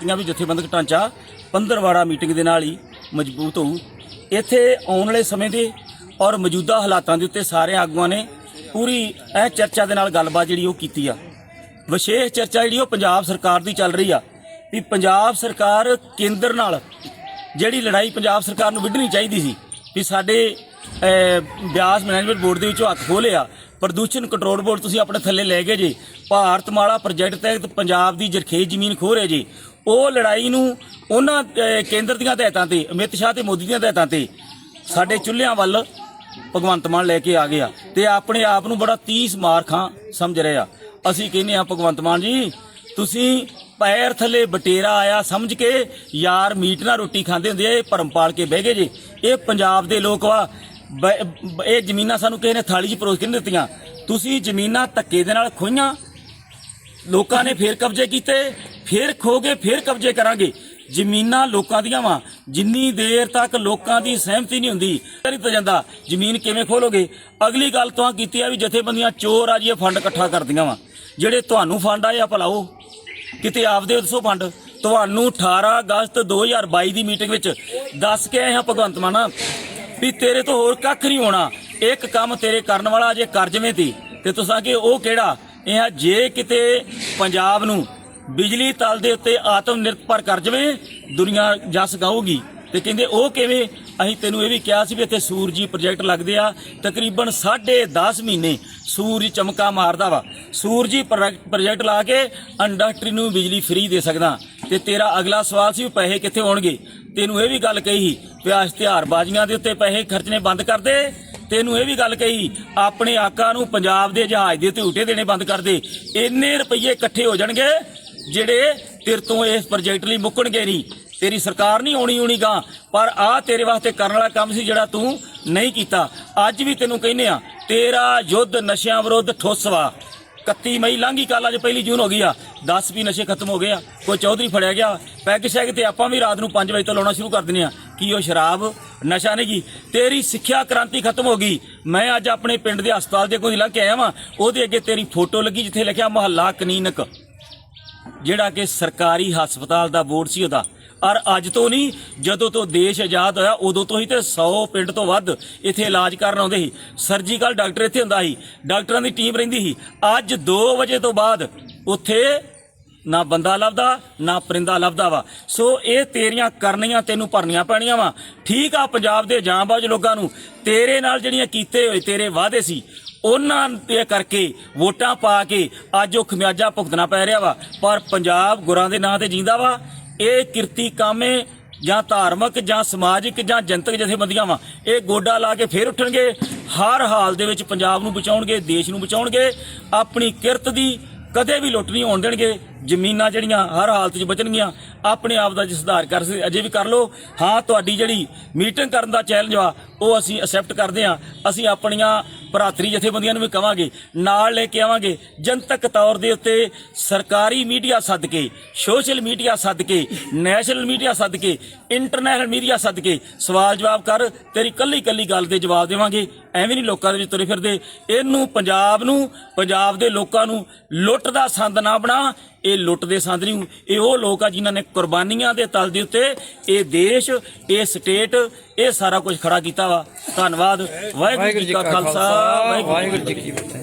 ਕੀਤੀਆਂ ਵੀ ਜਥੇਬੰਦਕ ਢਾਂਚਾ ਪੰਦਰਵਾੜਾ ਮੀਟਿੰਗ ਦੇ ਨਾਲ ਹੀ ਮਜ਼ਬੂਤ ਹੋਊ। ਇੱਥੇ ਆਉਣ ਵਾਲੇ ਸਮੇਂ ਦੇ ਔਰ ਮੌਜੂਦਾ ਹਾਲਾਤਾਂ ਦੇ ਉੱਤੇ ਸਾਰੇ ਆਗੂਆਂ ਨੇ ਪੂਰੀ ਇਹ ਚਰਚਾ ਦੇ ਨਾਲ ਗੱਲਬਾਤ ਜਿਹੜੀ ਉਹ ਕੀਤੀ ਆ। ਵਿਸ਼ੇਸ਼ ਚਰਚਾ ਜਿਹੜੀ ਉਹ ਪੰਜਾਬ ਸਰਕਾਰ ਦੀ ਚੱਲ ਰਹੀ ਆ ਵੀ ਪੰਜਾਬ ਸਰਕਾਰ ਕੇਂਦਰ ਨਾਲ ਜਿਹੜੀ ਲੜਾਈ ਪੰਜਾਬ ਸਰਕਾਰ ਨੂੰ ਵਿੱਢਣੀ ਚਾਹੀਦੀ ਸੀ ਵੀ ਸਾਡੇ ਬਿਆਸ ਮੈਨੇਜਮੈਂਟ ਬੋਰਡ ਦੇ ਵਿੱਚੋਂ ਹੱਥ ਖੋਲਿਆ ਪ੍ਰਦੂਸ਼ਣ ਕੰਟਰੋਲ ਬੋਰਡ ਤੁਸੀਂ ਆਪਣੇ ਥੱਲੇ ਲੈ ਗਏ ਜੇ। ਭਾਰਤਮਾਲਾ ਪ੍ਰੋਜੈਕਟ ਤਹਿਤ ਪੰਜਾਬ ਦੀ ਜਰਖੇਜ਼ ਜ਼ਮੀਨ ਖੋਹ ਰਹੇ ਜੀ। ਉਹ ਲੜਾਈ ਨੂੰ ਉਹਨਾਂ ਕੇਂਦਰ ਦੀਆਂ ਹਦਾਇਤਾਂ ਤੇ, ਅਮਿਤ ਸ਼ਾਹ ਤੇ ਮੋਦੀ ਦੀਆਂ ਹਦਾਇਤਾਂ ਤੇ ਸਾਡੇ ਚੁੱਲ੍ਹਿਆਂ ਵੱਲ ਭਗਵੰਤ ਮਾਨ ਲੈ ਕੇ ਆ ਗਿਆ ਤੇ ਆਪਣੇ ਆਪ ਨੂੰ ਬੜਾ 30 ਮਾਰ ਖਾਂ ਸਮਝ ਰਿਹਾ ਅਸੀਂ ਕਹਿੰਦੇ ਆ ਭਗਵੰਤ ਮਾਨ ਜੀ, ਤੁਸੀਂ ਪੈਰ ਥੱਲੇ ਬਟੇਰਾ ਆਇਆ ਸਮਝ ਕੇ, ਯਾਰ ਮੀਟ ਨਾਲ ਰੋਟੀ ਖਾਂਦੇ ਹੁੰਦੇ ਆ, ਇਹ ਭਰਮ ਪਾਲ ਕੇ ਬਹਿ ਗਏ ਜੇ। ਇਹ ਪੰਜਾਬ ਦੇ ਲੋਕ ਵਾ ਇਹ ਜ਼ਮੀਨਾਂ ਸਾਨੂੰ ਕਿਸੇ ਨੇ ਥਾਲੀ 'ਚ ਪਰੋਸ ਕੇ ਨਹੀਂ ਦਿੱਤੀਆਂ। ਤੁਸੀਂ ਜ਼ਮੀਨਾਂ ਧੱਕੇ ਦੇ ਨਾਲ ਖੋਈਆਂ ਲੋਕਾਂ ਨੇ ਫੇਰ ਕਬਜ਼ੇ ਕੀਤੇ। ਫੇਰ ਖੋਗੇ, ਫੇਰ ਕਬਜ਼ੇ ਕਰਾਂਗੇ। ਜ਼ਮੀਨਾਂ ਲੋਕਾਂ ਦੀਆਂ ਵਾ। ਜਿੰਨੀ ਦੇਰ ਤੱਕ ਲੋਕਾਂ ਦੀ ਸਹਿਮਤੀ ਨਹੀਂ ਹੁੰਦੀ ਨਹੀਂ ਜਾਂਦਾ, ਜ਼ਮੀਨ ਕਿਵੇਂ ਖੋਲੋਗੇ? ਅਗਲੀ ਗੱਲ ਤੋਂ ਕੀਤੀ ਆ ਵੀ ਜਥੇਬੰਦੀਆਂ ਚੋਰ ਆ ਜੀ, ਇਹ ਫੰਡ ਇਕੱਠਾ ਕਰਦੀਆਂ ਵਾ। ਜਿਹੜੇ ਤੁਹਾਨੂੰ ਫੰਡ ਆਏ ਆ ਭਲਾਓ ਕਿਤੇ ਆਪਦੇ ਦੱਸੋ ਫੰਡ। ਤੁਹਾਨੂੰ 18 ਅਗਸਤ 2022 ਦੀ ਮੀਟਿੰਗ ਵਿੱਚ ਦੱਸ ਕੇ ਆਏ ਹਾਂ ਭਗਵੰਤ ਮਾਨ। ਵੀ ਤੇਰੇ ਤੋਂ ਹੋਰ ਕੱਖ ਨਹੀਂ ਹੋਣਾ। ਇੱਕ ਕੰਮ ਤੇਰੇ ਕਰਨ ਵਾਲਾ ਜੇ ਕਰ ਜਵੇਂ ਤੀ। ਤੇ ਤੁਸੀਂ ਕਿ ਉਹ ਕਿਹੜਾ? ਇਹ ਜੇ ਕਿਤੇ ਪੰਜਾਬ ਨੂੰ ਬਿਜਲੀ ਤਲ ਦੇ ਉੱਤੇ ਆਤਮ ਨਿਰਭਰ ਕਰ ਜਵੇਂ, ਦੁਨੀਆ ਜਸ ਗਾਊਗੀ ਤੇ ਕਹਿੰਦੇ, ਉਹ ਕਿਵੇਂ? ਅਸੀਂ ਤੈਨੂੰ ਇਹ ਵੀ ਕਿਹਾ ਸੀ ਵੀ ਇੱਥੇ ਸੂਰਜੀ ਪ੍ਰੋਜੈਕਟ ਲੱਗਦੇ ਆ, ਤਕਰੀਬਨ 10.5 ਮਹੀਨੇ ਸੂਰਜ ਚਮਕਾ ਮਾਰਦਾ ਵਾ। ਸੂਰਜੀ ਪ੍ਰੋਜੈਕਟ ਲਾ ਕੇ ਇੰਡਸਟਰੀ ਨੂੰ ਬਿਜਲੀ ਫ੍ਰੀ ਦੇ ਸਕਦਾ। ਤੇ ਤੇਰਾ ਅਗਲਾ ਸਵਾਲ ਸੀ ਵੀ ਪੈਸੇ ਕਿੱਥੇ ਆਉਣਗੇ ਤੈਨੂੰ ਇਹ ਵੀ ਗੱਲ ਕਹੀ ਵੀ ਆ ਇਸ਼ਤਿਹਾਰਬਾਜ਼ੀਆਂ ਦੇ ਉੱਤੇ ਪੈਸੇ ਖਰਚਣੇ ਬੰਦ ਕਰ ਦੇ। ਤੈਨੂੰ ਇਹ ਵੀ ਗੱਲ ਕਹੀ ਆਪਣੇ ਆਕਾ ਨੂੰ ਪੰਜਾਬ ਦੇ ਜਹਾਜ਼ ਦੇ ਉੱਤੇ ਝੂਟੇ ਦੇਣੇ ਬੰਦ ਕਰ ਦੇ। ਇੰਨੇ ਰੁਪਏ ਇਕੱਠੇ ਹੋ ਜਾਣਗੇ ਜਿਹੜੇ ਤੇਰੇ ਤੋਂ ਇਸ ਪ੍ਰੋਜੈਕਟ ਲਈ ਮੁੱਕਣਗੇ ਨਹੀਂ। ਤੇਰੀ ਸਰਕਾਰ ਨਹੀਂ ਆਉਣੀ ਹੋਣੀ ਪਰ ਆ ਤੇਰੇ ਵਾਸਤੇ ਕਰਨ ਵਾਲਾ ਕੰਮ ਸੀ ਜਿਹੜਾ ਤੂੰ ਨਹੀਂ ਕੀਤਾ। ਅੱਜ ਵੀ ਤੈਨੂੰ ਕਹਿੰਨੇ ਆ, ਤੇਰਾ ਯੁੱਧ ਨਸ਼ਿਆਂ ਵਿਰੁੱਧ ਠੋਸਵਾ 31 ਮਈ ਲੰਘੀ ਕੱਲ ਅੱਜ ਪਹਿਲੀ ਜੂਨ ਹੋ ਗਈ ਆ। 10 ਵੀ ਨਸ਼ੇ ਖਤਮ ਹੋ ਗਏ ਆ। ਕੋਈ ਚੌਧਰੀ ਫੜਿਆ ਗਿਆ। ਪੈਗ ਸ਼ੈਗ ਤੇ ਆਪਾਂ ਵੀ ਰਾਤ ਨੂੰ 5 ਵਜੇ ਤੋਂ ਲਾਉਣਾ ਸ਼ੁਰੂ ਕਰ ਦਿੰਦੇ ਆ। ਕੀ ਉਹ ਸ਼ਰਾਬ? ਨਸ਼ਾ ਨਹੀਂ ਗੀ। ਤੇਰੀ ਸਿੱਖਿਆ ਕ੍ਰਾਂਤੀ ਖਤਮ ਹੋ ਗਈ। ਮੈਂ ਅੱਜ ਆਪਣੇ ਪਿੰਡ ਦੇ ਹਸਪਤਾਲ ਦੇ ਕੋਈ ਲੰਘ ਕੇ ਆਇਆ ਵਾਂ। ਉਹਦੇ ਅੱਗੇ ਤੇਰੀ ਫੋਟੋ ਲੱਗੀ ਜਿੱਥੇ ਲਿਖਿਆ ਮੁਹੱਲਾ ਕਲੀਨਿਕ। ਜਿਹੜਾ ਕਿ ਸਰਕਾਰੀ ਹਸਪਤਾਲ ਦਾ ਬੋਰਡ ਸੀ ਉਹਦਾ। ਔਰ ਅੱਜ ਤੋਂ ਨਹੀਂ, ਜਦੋਂ ਤੋਂ ਦੇਸ਼ ਆਜ਼ਾਦ ਹੋਇਆ, ਉਦੋਂ ਤੋਂ ਹੀ ਤੇ 100 ਪਿੰਡ ਤੋਂ ਵੱਧ ਇੱਥੇ ਇਲਾਜ ਕਰਨ ਆਉਂਦੇ ਸੀ। ਸਰਜੀਕਲ ਡਾਕਟਰ ਇੱਥੇ ਹੁੰਦਾ ਸੀ, ਡਾਕਟਰਾਂ ਦੀ ਟੀਮ ਰਹਿੰਦੀ ਸੀ। ਅੱਜ 2 ਵਜੇ ਤੋਂ ਬਾਅਦ ਉੱਥੇ ਨਾ ਬੰਦਾ ਲੱਭਦਾ, ਨਾ ਪਰਿੰਦਾ ਲੱਭਦਾ ਵਾ। ਸੋ ਇਹ ਤੇਰੀਆਂ ਕਰਨੀਆਂ, ਤੈਨੂੰ ਭਰਨੀਆਂ ਪੈਣੀਆਂ ਵਾ। ਠੀਕ ਆ, ਪੰਜਾਬ ਦੇ ਜਾਂਬਾਜ਼ ਲੋਕਾਂ ਨੂੰ ਤੇਰੇ ਨਾਲ ਜਿਹੜੀਆਂ ਕੀਤੇ ਹੋਏ, ਤੇਰੇ ਵਾਅਦੇ ਸੀ ਉਹਨਾਂ ਦੇ ਕਰਕੇ ਵੋਟਾਂ ਪਾ ਕੇ ਅੱਜ ਉਹ ਖਮਿਆਜਾ ਭੁਗਤਣਾ ਪੈ ਰਿਹਾ ਵਾ। ਪਰ ਪੰਜਾਬ ਗੁਰਾਂ ਦੇ ਨਾਂ ਤੇ ਜਿੰਦਾ ਵਾ। ਇਹ ਕਿਰਤੀ ਕਾਮੇ ਜਾਂ ਧਾਰਮਿਕ ਜਾਂ ਸਮਾਜਿਕ ਜਾਂ ਜਨਤਕ ਜਥੇਬੰਦੀਆਂ ਵਾ। ਇਹ ਗੋਡਾ ਲਾ ਕੇ ਫੇਰ ਉੱਠਣਗੇ। ਹਰ ਹਾਲ ਦੇ ਵਿੱਚ ਪੰਜਾਬ ਨੂੰ ਬਚਾਉਣਗੇ, ਦੇਸ਼ ਨੂੰ ਬਚਾਉਣਗੇ। ਆਪਣੀ ਕਿਰਤ ਦੀ ਕਦੇ ਵੀ ਲੁੱਟ ਨਹੀਂ ਹੋਣ ਦੇਣਗੇ। ਜ਼ਮੀਨਾਂ ਜਿਹੜੀਆਂ ਹਰ ਹਾਲਤ 'ਚ ਬਚਣਗੀਆਂ, ਆਪਣੇ ਆਪ ਦਾ ਜੇ ਸੁਧਾਰ ਕਰ ਸਕਦੇ ਅਜੇ ਵੀ ਕਰ ਲਓ। ਹਾਂ, ਤੁਹਾਡੀ ਜਿਹੜੀ ਮੀਟਿੰਗ ਕਰਨ ਦਾ ਚੈਲੰਜ ਵਾ ਉਹ ਅਸੀਂ ਅਸੈਪਟ ਕਰਦੇ ਹਾਂ। ਅਸੀਂ ਆਪਣੀਆਂ ਭਰਾਤਰੀ ਜਥੇਬੰਦੀਆਂ ਨੂੰ ਵੀ ਕਵਾਂਗੇ, ਨਾਲ ਲੈ ਕੇ ਆਵਾਂਗੇ। ਜਨਤਕ ਤੌਰ ਦੇ ਉੱਤੇ ਸਰਕਾਰੀ ਮੀਡੀਆ ਸੱਦ ਕੇ ਸੋਸ਼ਲ ਮੀਡੀਆ ਸੱਦ ਕੇ ਨੈਸ਼ਨਲ ਮੀਡੀਆ ਸੱਦ ਕੇ ਇੰਟਰਨੈਸ਼ਨਲ ਮੀਡੀਆ ਸੱਦ ਕੇ ਸਵਾਲ ਜਵਾਬ ਕਰ, ਤੇਰੀ ਕੱਲੀ ਕੱਲੀ ਗੱਲ ਦੇ ਜਵਾਬ ਦੇਵਾਂਗੇ। ਐਵੇਂ ਨਹੀਂ ਲੋਕਾਂ ਦੇ ਵਿੱਚ ਤੁਰੇ ਫਿਰਦੇ। ਇਹਨੂੰ ਪੰਜਾਬ ਨੂੰ, ਪੰਜਾਬ ਦੇ ਲੋਕਾਂ ਨੂੰ ਲੁੱਟ ਦਾ ਸੰਦ ਨਾ ਬਣਾ। ਇਹ ਲੁੱਟ ਦੇ ਸੰਦ ਨਹੀਂ। ਇਹ ਉਹ ਲੋਕ ਆ ਜਿਨ੍ਹਾਂ ਨੇ ਕੁਰਬਾਨੀਆਂ ਦੇ ਤਲ ਦੇ ਉੱਤੇ ਇਹ ਦੇਸ਼ ਇਹ ਸਟੇਟ ਇਹ ਸਾਰਾ ਕੁਝ ਖੜਾ ਕੀਤਾ ਵਾ। ਧੰਨਵਾਦ। ਵਾਹਿਗੁਰੂ ਜੀ ਕਾ ਖਾਲਸਾ। ਵਾਹਿਗੁਰੂ ਜੀ ਕੀ ਫਤਿਹ।